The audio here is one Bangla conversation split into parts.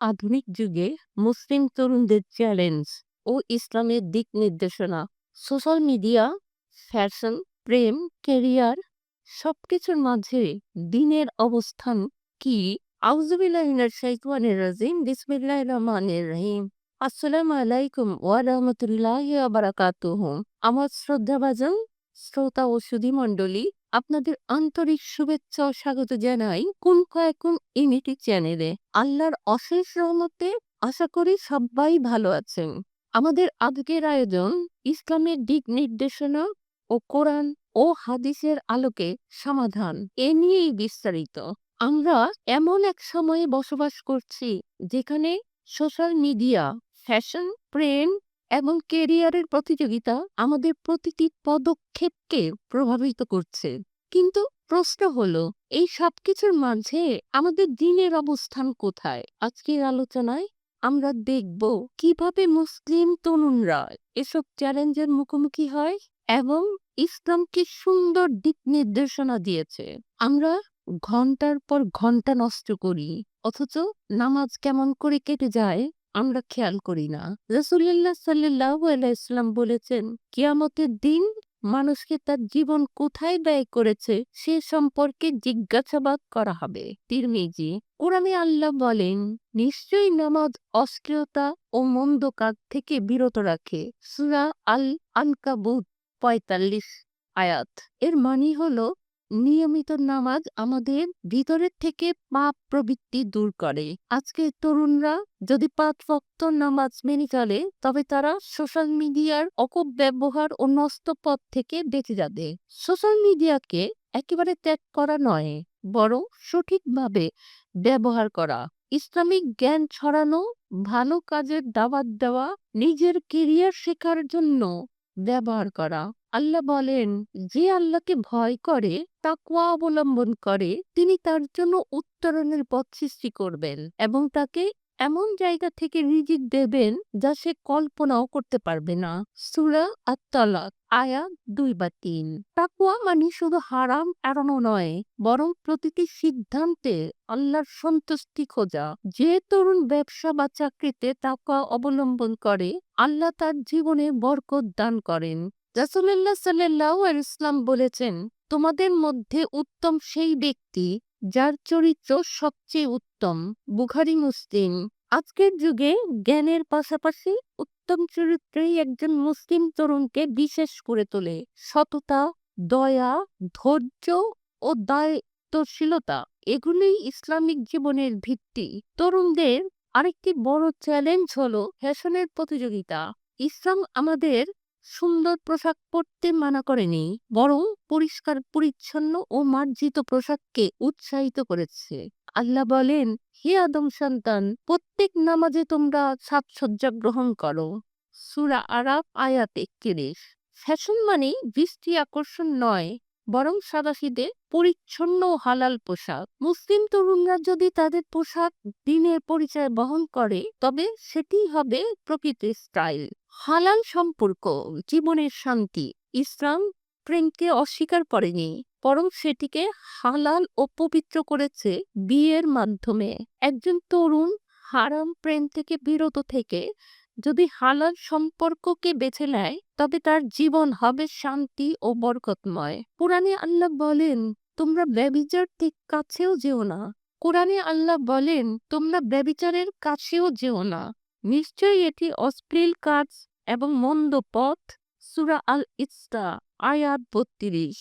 আধুনিক যুগে মুসলিম তরুণদের চ্যালেঞ্জ ও ইসলামের দিক নির্দেশনা, সোশ্যাল মিডিয়া, ফ্যাশন, প্রেম কেরিয়ার সবকিছুর মাঝে দিনের অবস্থান কি? আউজুবিল্লাহিনার শাইতানির রাজিম। বিসমিল্লাহির রহমানির রহিম। আসসালামু আলাইকুম ওয়া রাহমাতুল্লাহি ওয়া বারাকাতুহু। আমার শ্রদ্ধাভাজন শ্রোতা ও সুধী মণ্ডলী, আপনাদের আন্তরিক শুভেচ্ছা ও স্বাগত জানাই কোন কয়েকুম ইউনিটি চ্যানেলে। আল্লাহর অশেষ রহমতে আশা করি সবাই ভালো আছেন। আমাদের আজকের আয়োজন ইসলামের দিক নির্দেশনা ও কোরআন ও হাদিসের আলোকে সমাধান। এ নিয়েই বিস্তারিত। আমরা এমন এক সময়ে বসবাস করছি যেখানে সোশ্যাল মিডিয়া ফ্যাশন প্রেম এবং কেরিয়ারের প্রতিযোগিতা আমাদের প্রতিটি পদক্ষেপকে প্রভাবিত করছে। কিন্তু প্রশ্ন হলো, এই সবকিছুর মাঝে আমাদের দিনের অবস্থান কোথায়? আজকের আলোচনায় আমরা দেখব কীভাবে মুসলিম তরুণরা এসব চ্যালেঞ্জের মুখোমুখি হয় এবং ইসলামকে সুন্দর দিক নির্দেশনা দিয়েছে। আমরা ঘণ্টার পর ঘণ্টা নষ্ট করি, অথচ নামাজ কেমন করে কেটে যায় আমরা খেয়াল করি না। রসুল্লাহ সাল্লাহ আলাইসলাম বলেছেন, কিয়ামতের দিন মানুষকে তার জীবন কোথায় ব্যয় করেছে সে সম্পর্কে জিজ্ঞাসাবাদ করা হবে। তিরমিজি, কোরআনে আল্লাহ বলেন, নিশ্চয়ই নামাজ অশ্লীলতা ও মন্দ কাজ থেকে বিরত রাখে। সুরা আল আনকাবুত পঁয়তাল্লিশ আয়াত। এর মানে হলো নিয়মিত নামাজ আমাদের ভিতরের থেকে পাপ প্রবৃত্তি দূর করে। আজকে তরুণরা যদি পাঁচ ভক্ত নামাজ মেনে চলে, তবে তারা সোশ্যাল মিডিয়ার অপব্যবহার ও নষ্ট পথ থেকে বেঁচে যাবে। সোশ্যাল মিডিয়াকে একেবারে ত্যাগ করা নয়, বরং সঠিকভাবে ব্যবহার করা। ইসলামিক জ্ঞান ছড়ানো, ভালো কাজের দাওয়াত দেওয়া, নিজের কেরিয়ার শেখার জন্য ব্যবহার করা। আল্লাহ বলেন, যে আল্লাহকে ভয় করে, তাকওয়া অবলম্বন করে, তিনি তার জন্য উত্তরণের পথ সৃষ্টি করবেন এবং তাকে এমন জায়গা থেকে রিজিক দেবেন যা সে কল্পনাও করতে পারবে না। সুরা আত্মালাক আয়া দুই বা তিন। তাকুয়া মানে শুধু হারাম এড়ানো নয়, বরং প্রতিটি সিদ্ধান্তে আল্লাহর সন্তুষ্টি খোঁজা। যে তরুণ ব্যবসা বা চাকরিতে তাকুয়া অবলম্বন করে, আল্লাহ তার জীবনে বরকত দান করেন। রাসুল্লাহ সাল্লাহ ইসলাম বলেছেন, তোমাদের মধ্যে উত্তম সেই ব্যক্তি যার চরিত্র সবচেয়ে উত্তম। বুখারি, মুসলিম। আজকের যুগে জ্ঞানের পাশাপাশি উত্তম চরিত্রেই একজন মুসলিম তরুণকে বিশেষ করে তোলে। সততা, দয়া, ধৈর্য ও দায়িত্বশীলতা, এগুলোই ইসলামিক জীবনের ভিত্তি। তরুণদের আরেকটি বড় চ্যালেঞ্জ হলো ফ্যাশনের প্রতিযোগিতা। ইসলাম আমাদের সুন্দর পোশাক পরতে মানা করেনি, বরং পরিষ্কার, পরিচ্ছন্ন ও মার্জিত পোশাককে উৎসাহিত করেছে। আল্লাহ বলেন, হে আদম সন্তান, প্রত্যেক নামাজে তোমরা সাজসজ্জা গ্রহণ করো। সুরা আরাব আয়াত একত্রিশ। ফ্যাশন মানে দৃষ্টি আকর্ষণ নয় বরং সাদাসিদে পরিচ্ছন্ন হালাল পোশাক। মুসলিম তরুণরা যদি তাদের পোশাক, দিনের পরিচয় বহন করে, তবে সেটি হবে প্রকৃতির স্টাইল। হালাল সম্পর্ক, জীবনের শান্তি, ইসলাম প্রেমকে অস্বীকার করেনি, বরং সেটিকে হালাল ও পবিত্র করেছে বিয়ের মাধ্যমে। একজন তরুণ হারাম প্রেম থেকে বিরত থেকে যদি হালাল সম্পর্ককে বেছে নেয়, তবে তার জীবন হবে শান্তি ও বরকতময়। পুরাণে আল্লাহ বলেন, তোমরা ব্যবিচার ঠিক কাছেও যেও না। কোরআনে আল্লাহ বলেন, তোমরা ব্যবিচারের কাছেও যেও না। নিশ্চয়ই এটি অশ্লীল কাজ এবং মন্দ পথ। সুরা আল ইস্তা আয়াত বত্রিশ।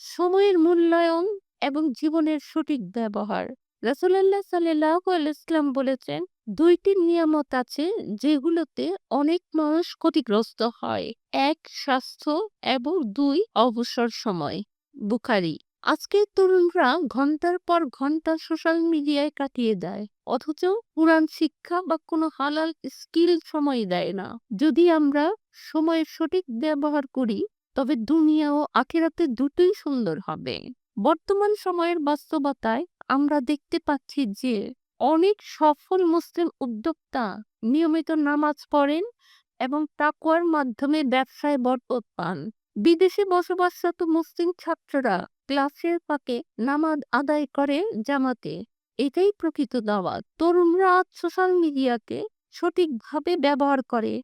সময়ের মূল্যায়ন এবং জীবনের সঠিক ব্যবহার। রাসুলাল্লাহ সাল্লাহ ইসলাম বলেছেন দুইটি নিয়ামত আছে যেগুলোতে অনেক মানুষ ক্ষতিগ্রস্ত হয়। এক, স্বাস্থ্য এবং দুই, অবসর সময়। বুখারি, আজকের তরুণরা ঘণ্টার পর ঘণ্টা সোশ্যাল মিডিয়ায় কাটিয়ে দেয়, অথচ পুরাণ শিক্ষা বা কোনো হালাল স্কিল সময় দেয় না। যদি আমরা সময়ের সঠিক ব্যবহার করি, তবে দুনিয়া ও আখেরাতে দুটোই সুন্দর হবে। বর্তমান সময়ের বাস্তবতায় আমরা দেখতে পাচ্ছি যে অনেক সফল মুসলিম উদ্যোক্তা নিয়মিত নামাজ পড়েন এবং তাকুয়ার মাধ্যমে ব্যবসায় বরকত পান। বিদেশে বসবাসরত মুসলিম ছাত্ররা ক্লাসের পাকে নামাজ আদায় করে জামাতে। এটাই প্রকৃত দাওয়াত। তরুণরা সোশ্যাল মিডিয়াকে সঠিকভাবে ব্যবহার করে,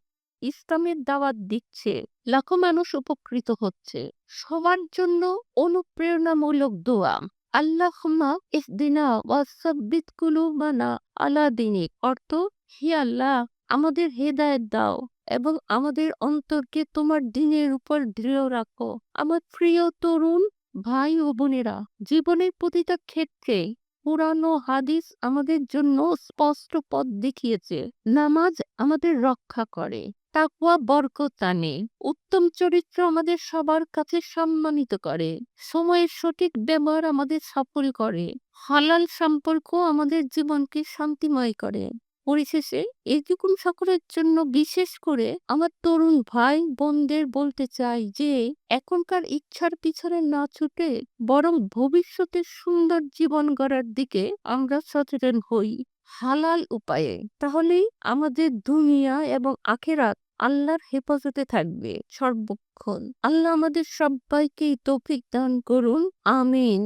ইসলামের দাওয়াত দিচ্ছে, লাখো মানুষ উপকৃত হচ্ছে। সবার জন্য অনুপ্রেরণামূলক দোয়া। আল্লাহুম্মা ইহদিনা ওয়াসাব্বিত কুলুবানা আলা দিনিক। অর্থ, হে আল্লাহ, আমাদের হেদায়েত দাও এবং আমাদের অন্তরকে তোমার দিনের উপর দৃঢ় রাখো। আমার প্রিয় তরুণ ভাই ও বোনেরা, জীবনের প্রতিটা ক্ষেত্রে পুরানো হাদিস আমাদের জন্য স্পষ্ট পথ দেখিয়েছে। নামাজ আমাদের রক্ষা করে। তাকুয়া, বরকত আনে উত্তম চরিত্র আমাদের সবার কাছে সম্মানিত করে। সময়ের সঠিক ব্যবহার আমাদের সফল করে। হালাল সম্পর্ক আমাদের জীবনকে শান্তিময় করে। পরিশেষে এইটুকুন সকলের জন্য বিশেষ করে আমার তরুণ ভাই বোনদের বলতে চাই যে, এখনকার ইচ্ছার পিছনে না ছুটে বরং ভবিষ্যতের সুন্দর জীবন গড়ার দিকে আমরা সচেতন হই হালাল উপায়ে। তাহলেই আমাদের দুনিয়া এবং আখেরাত আল্লাহর হেফাজতে থাকবে সর্বক্ষণ। আল্লাহ আমাদের সবাইকে তৌফিক দান করুন। আমিন।